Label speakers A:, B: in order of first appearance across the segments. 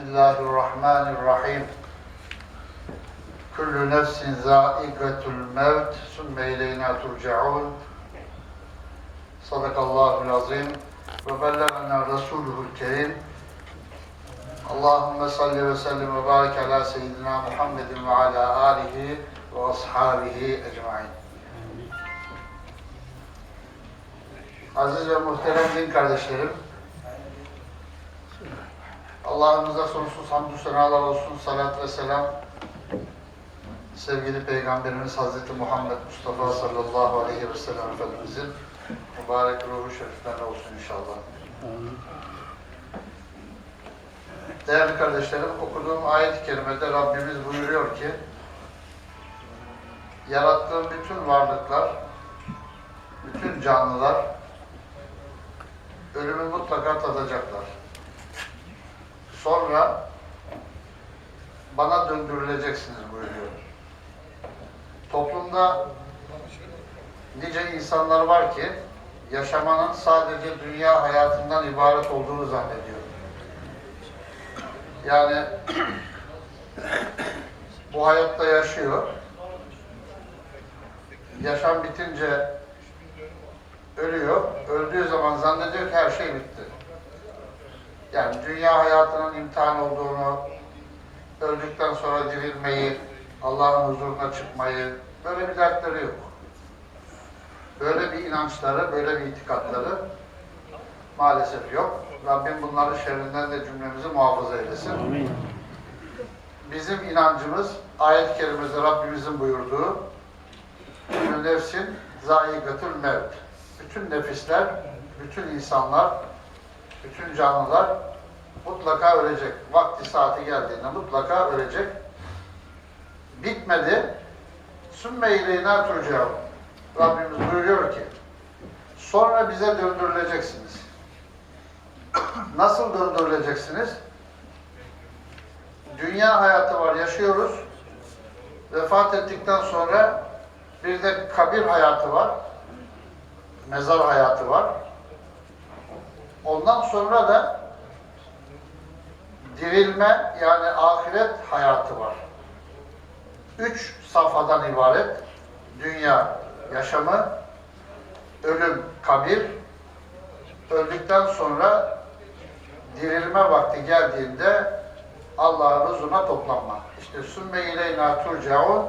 A: Bismillahirrahmanirrahim. Kullu nefsin zâikatul mevt, sümme ileyna turcaun. Sadakallahul azim. Ve bellemena Resuluhul kerim. Allahümme salli ve sellim ve barik ala seyyidina Muhammedin ve ala alihi ve ashabihi ecmain. Aziz ve muhterem din kardeşlerim, Allah'ımıza sonsuz hamdü senalar olsun, salat ve selam sevgili Peygamberimiz Hazreti Muhammed Mustafa sallallahu aleyhi ve sellem Efendimizin mübarek ruhu şeriflerine olsun inşallah. Değerli kardeşlerim, okuduğum ayet-i kerimede Rabbimiz buyuruyor ki yarattığım bütün varlıklar, bütün canlılar ölümü mutlaka tadacaklar. Sonra bana döndürüleceksiniz buyuruyor. Toplumda nice insanlar var ki yaşamanın sadece dünya hayatından ibaret olduğunu zannediyor. Yani bu hayatta yaşıyor. Yaşam bitince ölüyor. Öldüğü zaman zannediyor ki her şey bitti. Yani dünya hayatının imtihan olduğunu, öldükten sonra dirilmeyi, Allah'ın huzuruna çıkmayı, böyle bir dertleri yok. Böyle bir inançları, böyle bir itikatları maalesef yok. Rabbim bunların şerrinden de cümlemizi muhafaza eylesin.
B: Amin.
A: Bizim inancımız ayet-i kerimede Rabbimizin buyurduğu "Kullu nefsin zâigatül mevt. Bütün nefisler, bütün insanlar, bütün canlılar mutlaka ölecek. Vakti saati geldiğinde mutlaka ölecek. Bitmedi. Sümme ileyna turcaun. Rabbimiz buyuruyor ki sonra bize döndürüleceksiniz. Nasıl döndürüleceksiniz? Dünya hayatı var, yaşıyoruz. Vefat ettikten sonra bir de kabir hayatı var. Mezar hayatı var. Ondan sonra da dirilme yani ahiret hayatı var. Üç safhadan ibaret. Dünya yaşamı, ölüm, kabir, öldükten sonra dirilme vakti geldiğinde Allah'ın huzuruna toplanma. İşte sümme ileyna turcaun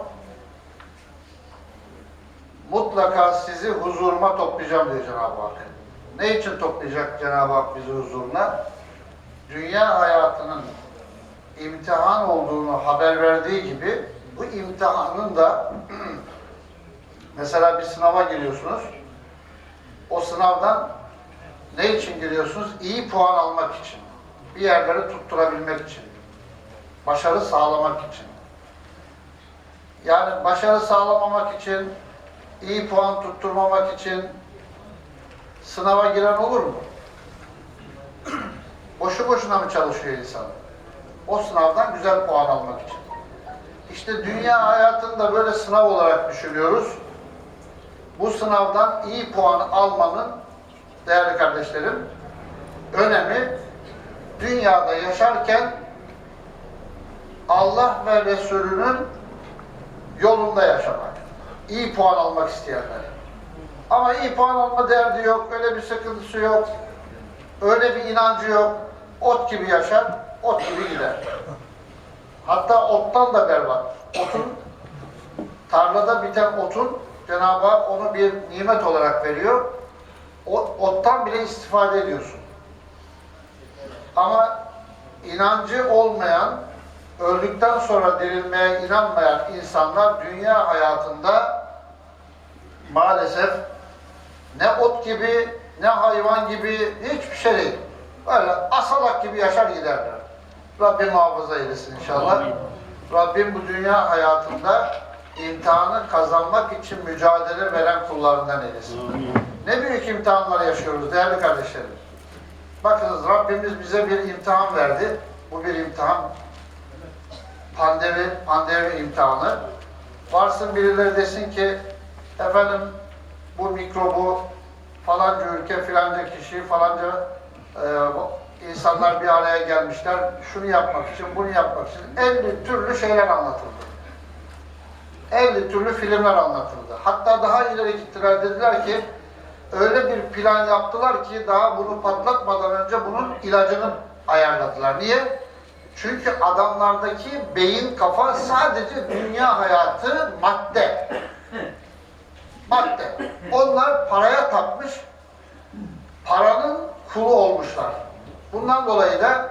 A: mutlaka sizi huzuruma toplayacağım diyor Cenab-ı Hak. Ne için toplayacak Cenab-ı Hak bizi huzuruna? Dünya hayatının imtihan olduğunu haber verdiği gibi bu imtihanın da mesela bir sınava giriyorsunuz. O sınavdan ne için giriyorsunuz? İyi puan almak için. Bir yerleri tutturabilmek için. Başarı sağlamak için. Yani başarı sağlamamak için, iyi puan tutturmamak için sınava giren olur mu? Boşu boşuna mı çalışıyor insan? O sınavdan güzel puan almak için. İşte dünya hayatını da böyle sınav olarak düşünüyoruz. Bu sınavdan iyi puan almanın değerli kardeşlerim önemi dünyada yaşarken Allah ve Resulünün yolunda yaşamak. İyi puan almak isteyenler. Ama iyi puan alma derdi yok, öyle bir sıkıntısı yok. Öyle bir inancı yok. Ot gibi yaşar, ot gibi gider. Hatta ottan da berbat. Otun, tarlada biten otun Cenab-ı Hak onu bir nimet olarak veriyor. O, ottan bile istifade ediyorsun. Ama inancı olmayan, öldükten sonra dirilmeye inanmayan insanlar dünya hayatında maalesef ne ot gibi, ne hayvan gibi hiçbir şey değil. Böyle asalak gibi yaşar giderler. Rabbim muhafaza eylesin inşallah.
B: Amin.
A: Rabbim bu dünya hayatında imtihanı kazanmak için mücadele veren kullarından eylesin.
B: Amin.
A: Ne büyük imtihanlar yaşıyoruz değerli kardeşlerim. Bakınız Rabbimiz bize bir imtihan verdi. Bu bir imtihan. Pandemi, pandemi imtihanı. Varsın birileri desin ki efendim bu mikrobu falanca ülke, filanca kişi, falanca e, insanlar bir araya gelmişler. Şunu yapmak için, bunu yapmak için 50 türlü şeyler anlatıldı. 50 türlü filmler anlatıldı. Hatta daha ileri gittiler dediler ki öyle bir plan yaptılar ki daha bunu patlatmadan önce bunun ilacını ayarladılar. Niye? Çünkü adamlardaki beyin kafa sadece dünya hayatı madde Madde. Onlar paraya tapmış, paranın kulu olmuşlar. Bundan dolayı da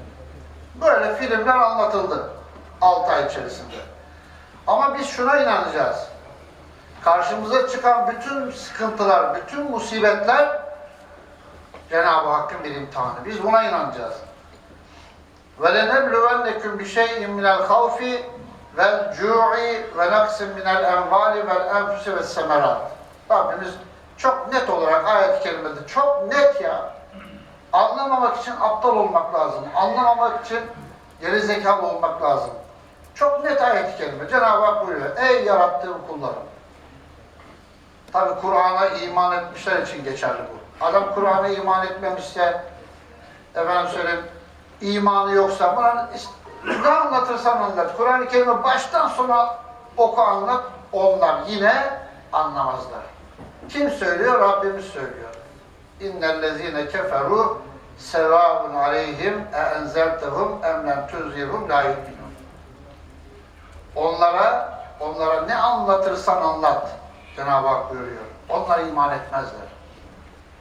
A: böyle filmler anlatıldı 6 ay içerisinde. Ama biz şuna inanacağız. Karşımıza çıkan bütün sıkıntılar, bütün musibetler Cenab-ı Hakk'ın bir imtihanı. Biz buna inanacağız. وَلَنَبْلُوَنَّكُمْ بِشَيْءٍ مِنَ الْخَوْفِ vel cu'i ve naksin minel envali vel enfüsi ve semerat. Rabbimiz çok net olarak ayet-i kerimede çok net ya. Anlamamak için aptal olmak lazım. Anlamamak için geri zekalı olmak lazım. Çok net ayet-i kerime. Cenab-ı Hak buyuruyor. Ey yarattığım kullarım. Tabi Kur'an'a iman etmişler için geçerli bu. Adam Kur'an'a iman etmemişse efendim söyleyeyim imanı yoksa bana ne anlatırsan anlat. Kur'an-ı Kerim'i baştan sona oku anlat, onlar yine anlamazlar. Kim söylüyor? Rabbimiz söylüyor. İnnellezine keferu sevâbun aleyhim e enzertehum emlem tuzirhum la yu'minun. Onlara, onlara ne anlatırsan anlat. Cenab-ı Hak buyuruyor. Onlar iman etmezler.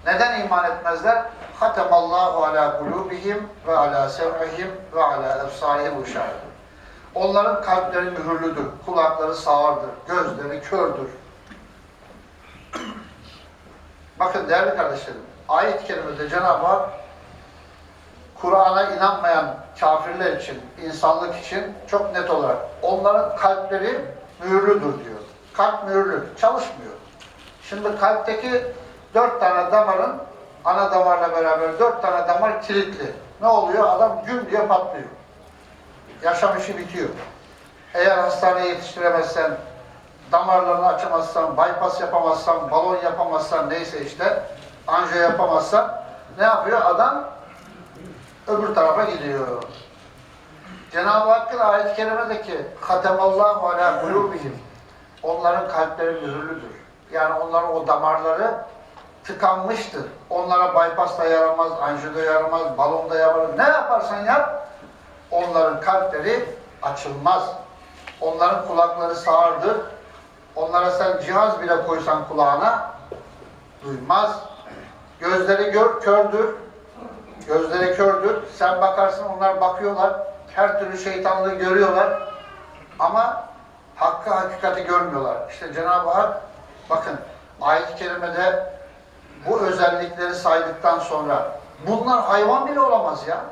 A: Neden iman etmezler? Hatemallahu ala kulubihim ve ala sem'ihim ve ala efsarihim uşâhid. Onların kalpleri mühürlüdür, kulakları sağırdır, gözleri kördür. Bakın değerli kardeşlerim, ayet-i kerimede Cenab-ı Hak Kur'an'a inanmayan kafirler için, insanlık için çok net olarak onların kalpleri mühürlüdür diyor. Kalp mühürlü, çalışmıyor. Şimdi kalpteki dört tane damarın ana damarla beraber dört tane damar kilitli. Ne oluyor? Adam güm diye patlıyor. Yaşam işi bitiyor. Eğer hastaneye yetiştiremezsen, damarlarını açamazsan, bypass yapamazsan, balon yapamazsan, neyse işte, anjiyo yapamazsan ne yapıyor? Adam öbür tarafa gidiyor. Cenab-ı Hakk'ın ayet-i kerimedeki Hatemallahu ala kulubihim onların kalpleri mühürlüdür. Yani onların o damarları tıkanmıştır. Onlara bypass da yaramaz, anjiyo yaramaz, balon da yaramaz. Ne yaparsan yap onların kalpleri açılmaz. Onların kulakları sağırdır. Onlara sen cihaz bile koysan kulağına duymaz. Gözleri gör, kördür. Gözleri kördür. Sen bakarsın onlar bakıyorlar. Her türlü şeytanlığı görüyorlar. Ama hakkı hakikati görmüyorlar. İşte Cenab-ı Hak bakın ayet-i kerimede bu özellikleri saydıktan sonra bunlar hayvan bile olamaz ya.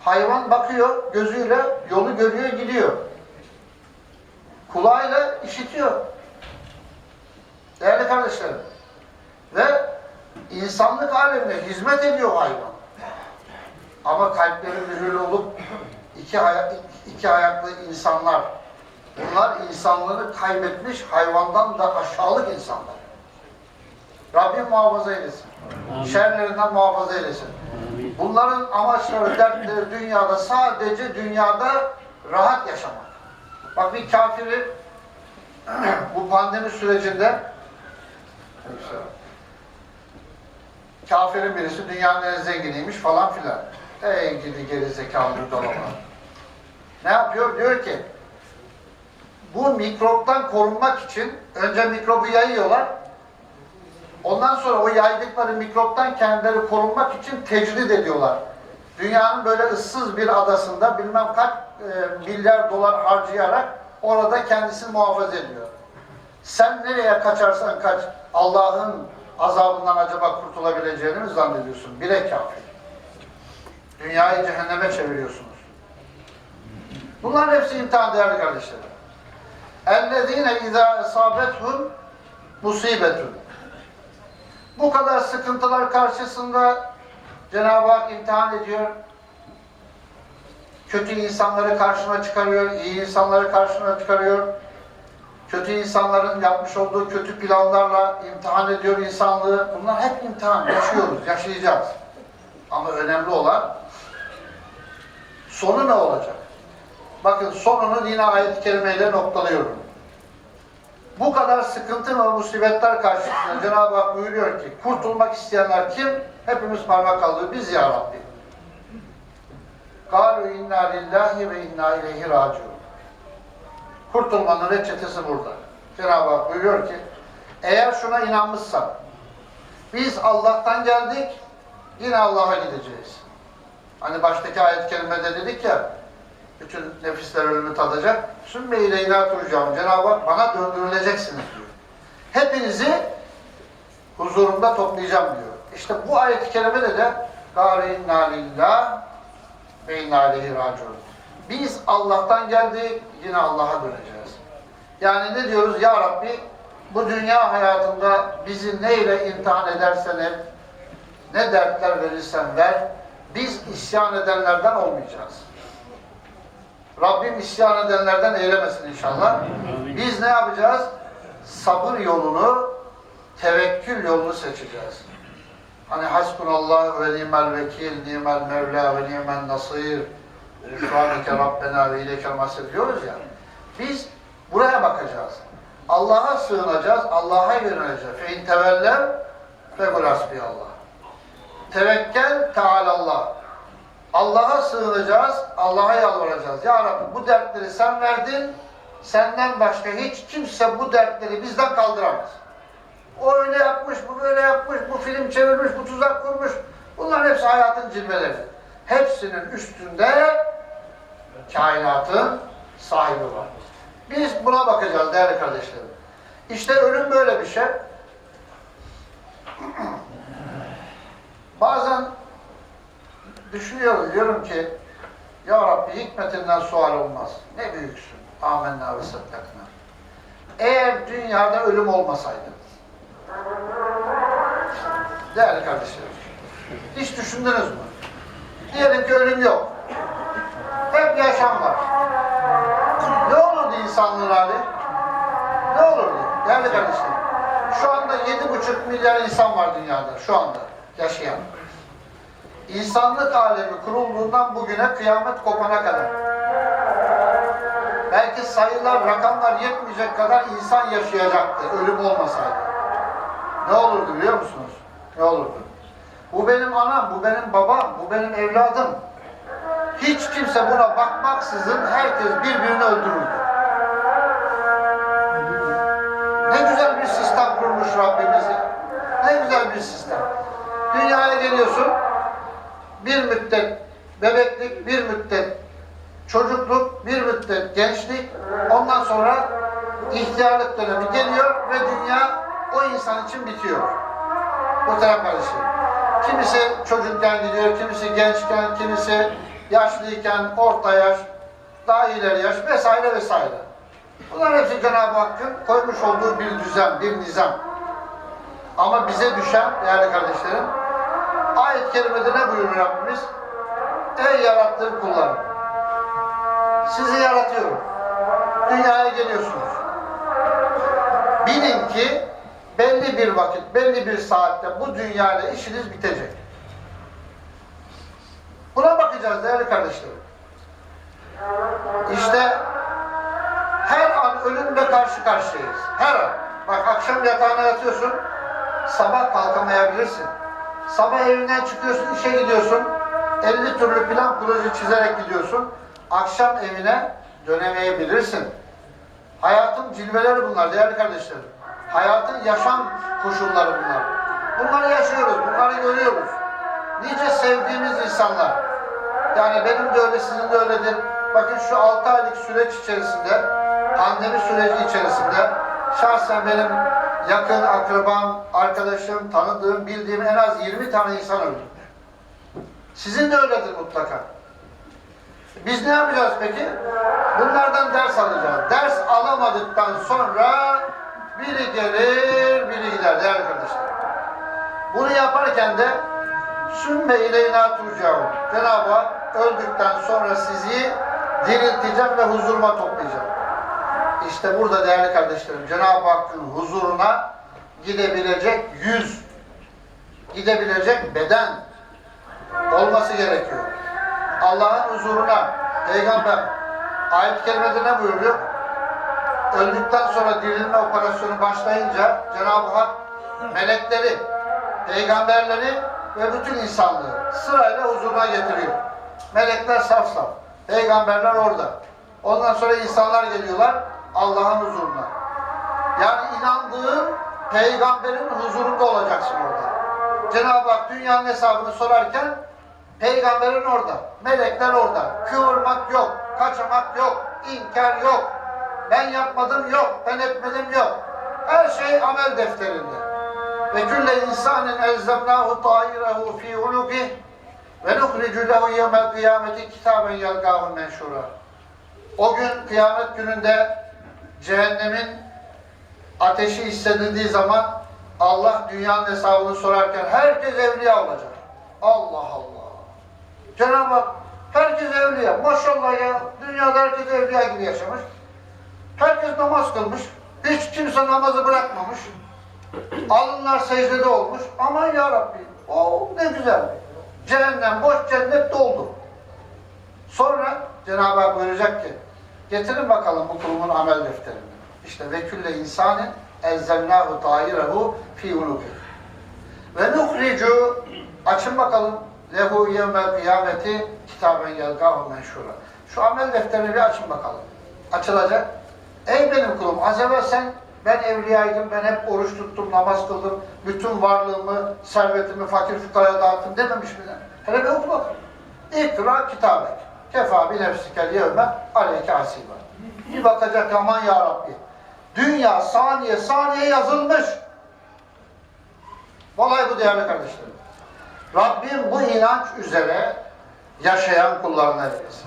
A: Hayvan bakıyor, gözüyle yolu görüyor, gidiyor. Kulağıyla işitiyor. Değerli kardeşlerim. Ve insanlık alemine hizmet ediyor hayvan. Ama kalpleri mühürlü olup iki, ayak, iki ayaklı insanlar. Bunlar insanlığını kaybetmiş hayvandan da aşağılık insanlar. Rabbim muhafaza eylesin. Şerlerinden muhafaza eylesin. Bunların amaçları, dertleri dünyada sadece dünyada rahat yaşamak. Bak bir kafiri bu pandemi sürecinde kafirin birisi dünyanın en zenginiymiş falan filan. Ey gidi geri zekalı dolama. Ne yapıyor? Diyor ki bu mikroptan korunmak için önce mikrobu yayıyorlar. Ondan sonra o yaydıkları mikroptan kendileri korunmak için tecrid ediyorlar. Dünyanın böyle ıssız bir adasında bilmem kaç e, milyar dolar harcayarak orada kendisini muhafaza ediyor. Sen nereye kaçarsan kaç Allah'ın azabından acaba kurtulabileceğini mi zannediyorsun? Bile kafir. Dünyayı cehenneme çeviriyorsunuz. Bunların hepsi imtihan değerli kardeşlerim. اَلَّذ۪ينَ اِذَا اَصَابَتْهُمْ musibetun. Bu kadar sıkıntılar karşısında Cenab-ı Hak imtihan ediyor. Kötü insanları karşına çıkarıyor, iyi insanları karşına çıkarıyor. Kötü insanların yapmış olduğu kötü planlarla imtihan ediyor insanlığı. Bunlar hep imtihan, yaşıyoruz, yaşayacağız. Ama önemli olan sonu ne olacak? Bakın sonunu yine ayet-i kerimeyle noktalıyorum. Bu kadar sıkıntı ve musibetler karşısında Cenab-ı Hak buyuruyor ki kurtulmak isteyenler kim? Hepimiz parmak alıyor. Biz ya Rabbi. Kalu inna lillahi ve inna ileyhi raciun. Kurtulmanın reçetesi burada. Cenab-ı Hak buyuruyor ki eğer şuna inanmışsan biz Allah'tan geldik yine Allah'a gideceğiz. Hani baştaki ayet kelimede dedik ya bütün nefisler ölümü tadacak. Sümme ileyna turcam. Cenab-ı Hak bana döndürüleceksiniz diyor. Hepinizi huzurumda toplayacağım diyor. İşte bu ayet-i kerimede de gâre inna lillah ve inna aleyhi raciun. Biz Allah'tan geldik, yine Allah'a döneceğiz. Yani ne diyoruz? Ya Rabbi bu dünya hayatında bizi neyle imtihan edersen et, ne dertler verirsen ver, biz isyan edenlerden olmayacağız. Rabbim isyan edenlerden eylemesin inşallah. Biz ne yapacağız? Sabır yolunu, tevekkül yolunu seçeceğiz. Hani hasbunallah ve nimel vekil, nimel mevla ve nimel nasir, Rüfranike Rabbena ve ileykel masir diyoruz ya. Biz buraya bakacağız. Allah'a sığınacağız, Allah'a yöneleceğiz. Fe in teveller fe kul hasbiyallah. Tevekkel tealallah. Allah'a sığınacağız, Allah'a yalvaracağız. Ya Rabbi bu dertleri sen verdin, senden başka hiç kimse bu dertleri bizden kaldıramaz. O öyle yapmış, bu böyle yapmış, bu film çevirmiş, bu tuzak kurmuş. Bunların hepsi hayatın cilveleri. Hepsinin üstünde kainatın sahibi var. Biz buna bakacağız değerli kardeşlerim. İşte ölüm böyle bir şey. Bazen düşünüyorum, diyorum ki Ya Rabbi hikmetinden sual olmaz. Ne büyüksün. Amenna ve saddakna. Eğer dünyada ölüm olmasaydı değerli kardeşlerim hiç düşündünüz mü? Diyelim ki ölüm yok. Hep yaşam var. Ne olurdu insanlığın hali? Ne olurdu? Değerli kardeşlerim. Şu anda yedi buçuk milyar insan var dünyada. Şu anda yaşayan. İnsanlık alemi kurulduğundan bugüne kıyamet kopana kadar. Belki sayılar, rakamlar yetmeyecek kadar insan yaşayacaktı ölüm olmasaydı. Ne olurdu biliyor musunuz? Ne olurdu? Bu benim anam, bu benim babam, bu benim evladım. Hiç kimse buna bakmaksızın herkes birbirini öldürürdü. Ne güzel bir sistem kurmuş Rabbimiz. Ne güzel bir sistem. Dünyaya geliyorsun, bir müddet bebeklik, bir müddet çocukluk, bir müddet gençlik, ondan sonra ihtiyarlık dönemi geliyor ve dünya o insan için bitiyor. Bu taraf kardeşim. Kimisi çocukken gidiyor, kimisi gençken, kimisi yaşlıyken, orta yaş, daha ileri yaş vesaire vesaire. Bunlar hepsi Cenab-ı Hakk'ın koymuş olduğu bir düzen, bir nizam. Ama bize düşen değerli kardeşlerim, ayet-i kerimede ne buyuruyor Rabbimiz? Ey yarattığım kullarım, sizi yaratıyorum. Dünyaya geliyorsunuz. Bilin ki belli bir vakit, belli bir saatte bu dünyayla işiniz bitecek. Buna bakacağız değerli kardeşlerim. İşte her an ölümle karşı karşıyayız. Her an. Bak akşam yatağına yatıyorsun, sabah kalkamayabilirsin. Sabah evinden çıkıyorsun, işe gidiyorsun. 50 türlü plan proje çizerek gidiyorsun. Akşam evine dönemeyebilirsin. Hayatın cilveleri bunlar değerli kardeşlerim. Hayatın yaşam koşulları bunlar. Bunları yaşıyoruz, bunları görüyoruz. Nice sevdiğimiz insanlar. Yani benim de öyle, sizin de öyledir. Bakın şu 6 aylık süreç içerisinde, pandemi süreci içerisinde şahsen benim yakın akrabam, arkadaşım, tanıdığım, bildiğim en az 20 tane insan öldü. Sizin de öyledir mutlaka. Biz ne yapacağız peki? Bunlardan ders alacağız. Ders alamadıktan sonra biri gelir, biri gider değerli kardeşler. Bunu yaparken de sümme ileyna turcaun. Cenab-ı Hak öldükten sonra sizi dirilteceğim ve huzuruma toplayacağım. İşte burada değerli kardeşlerim Cenab-ı Hakk'ın huzuruna gidebilecek yüz, gidebilecek beden, olması gerekiyor. Allah'ın huzuruna peygamber ayet-i ne buyuruyor? Öldükten sonra dirilme operasyonu başlayınca Cenab-ı Hak melekleri, peygamberleri ve bütün insanlığı sırayla huzuruna getiriyor. Melekler saf saf, peygamberler orada. Ondan sonra insanlar geliyorlar Allah'ın huzuruna. Yani inandığın peygamberin huzurunda olacaksın orada. Cenab-ı Hak dünyanın hesabını sorarken peygamberin orada, melekler orada. Kıvırmak yok, kaçamak yok, inkar yok. Ben yapmadım yok, ben etmedim yok. Her şey amel defterinde. Ve külle insanın elzemnahu ta'irehu fi ulukih ve nuhricu lehu yevmel kıyameti kitaben yelgahu menşura. O gün kıyamet gününde cehennemin ateşi hissedildiği zaman Allah dünyanın hesabını sorarken herkes evliya olacak. Allah Allah. Cenab-ı Hak herkes evliya. Maşallah ya. Dünyada herkes evliya gibi yaşamış. Herkes namaz kılmış. Hiç kimse namazı bırakmamış. Alınlar secdede olmuş. Aman ya Rabbi. O ne güzel. Cehennem boş, cennet doldu. Sonra Cenab-ı Hak buyuracak ki getirin bakalım bu kulumun amel defterini. İşte ve külle insanin elzemnahu ta'irehu fi ulubi. Ve nuhricu açın bakalım lehu yevmel kıyameti kitaben yelgahu menşura. Şu amel defterini bir açın bakalım. Açılacak. Ey benim kulum az evvel sen ben evliyaydım, ben hep oruç tuttum, namaz kıldım, bütün varlığımı, servetimi fakir fukaraya dağıttım dememiş mi? Hele bir oku bakalım. İkra kitabek. Kefa bi nefsikel yevme aleyke hasiba. Bir bakacak aman ya Rabbi. Dünya saniye saniye yazılmış. Olay bu değerli kardeşlerim. Rabbim bu inanç üzere yaşayan kullarına verirsin.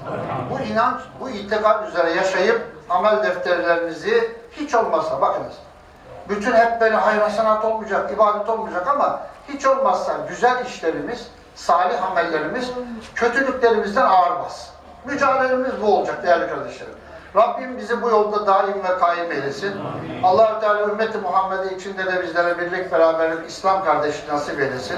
A: Bu inanç, bu itikat üzere yaşayıp amel defterlerinizi hiç olmazsa bakınız. Bütün hep böyle hayır sanat olmayacak, ibadet olmayacak ama hiç olmazsa güzel işlerimiz, salih amellerimiz kötülüklerimizden ağırmaz. Mücadelemiz bu olacak değerli kardeşlerim. Rabbim bizi bu yolda daim ve kaim eylesin. allah Teala ümmeti Muhammed'e içinde de bizlere birlik, beraberlik, İslam kardeşliği nasip eylesin.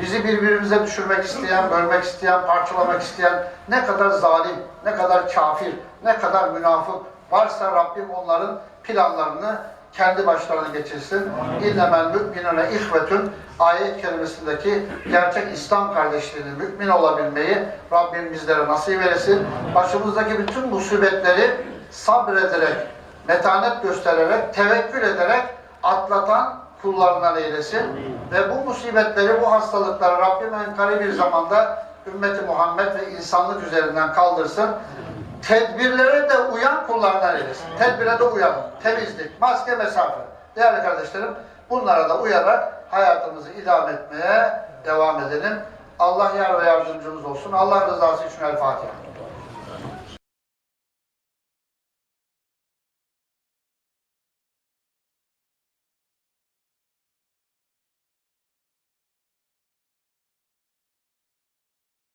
A: Bizi birbirimize düşürmek isteyen, bölmek isteyen, parçalamak isteyen ne kadar zalim, ne kadar kafir, ne kadar münafık varsa Rabbim onların planlarını kendi başlarına geçirsin. İnnemel müminune ihvetün ayet kelimesindeki gerçek İslam kardeşliğini mümin olabilmeyi Rabbim bizlere nasip eylesin. Başımızdaki bütün musibetleri sabrederek, metanet göstererek, tevekkül ederek atlatan kullarından eylesin. Ve bu musibetleri, bu hastalıkları Rabbim en kare bir zamanda ümmeti Muhammed ve insanlık üzerinden kaldırsın. Tedbirlere de uyan kullarından eylesin. Tedbire de uyan. Temizlik, maske, mesafe. Değerli kardeşlerim, bunlara da uyarak hayatımızı idame etmeye devam edelim. Allah yar ve yardımcımız olsun. Allah rızası için El Fatiha.